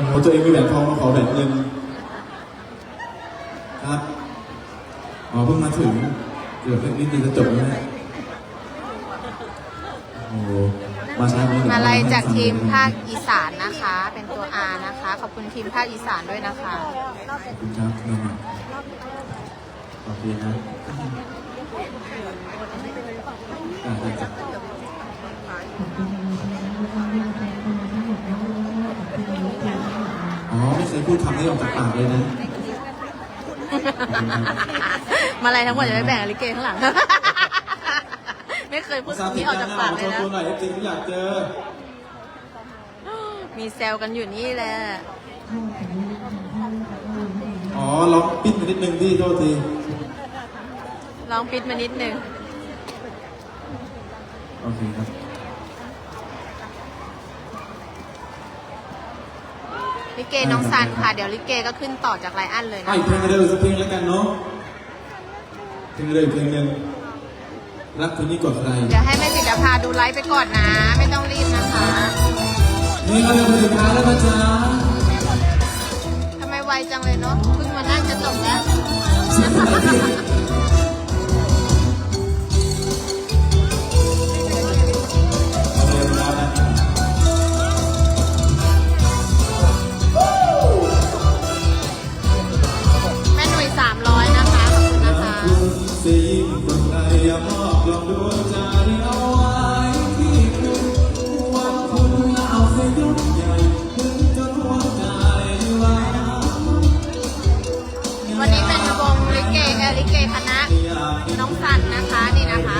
โอ้โหตัวเองมีแหวนทองมาขอแหวนเงินครับอ๋อเพิ่งมาถึงเกือบนิดนึงจะจบแล้วเนี่ยโอ้โหมาช้าไหมมาลัยจากทีมภาคอีสานนะคะ เป็นตัว R นะคะ ขอบคุณทีมภาคอีสานด้วยนะคะ ขอบคุณครับนี่มาโอเคนะอ่าได้จ้ะอ๋อไม่เคย พูดคำนี้ออกจากปากเลยนะมาลัยทั้งหมดจะไม่แบ่งกับลิเกข้างหลัง ไม่เคยพูดคำนี้ออกจากปากเลยโชว์นะ ตัวหน่อยจริงๆอยากเจอ มีแซวกันอยู่นี่แหละ อ๋อล็อกปิดมานิดนึงพี่โทษที ลองปิดมานิดนึง โอเคครับ ลิเกน้องซันค่ะ เดี๋ยวลิเกก็ขึ้นต่อจากไลอันเลยอะนะอีกเพลงเดียวสักเพลงแล้วกันเนาะเพลงเดียวอีกเพลงหนึ่งรักคนนี้กว่าใครเดี๋ยวให้แม่ปิดาพาดูไลฟ์ไปก่อนนะ ไม่ต้องรีบนะคะนี่ก็เร็วสุดท้ายแล้วนะจ๊ะทำไมไวจังเลยเนาะเพิ่งมานั่งจะจบแล้ว เสียงอะไรพี่ ลิเกคณะน้องสันนะคะนี่นะคะ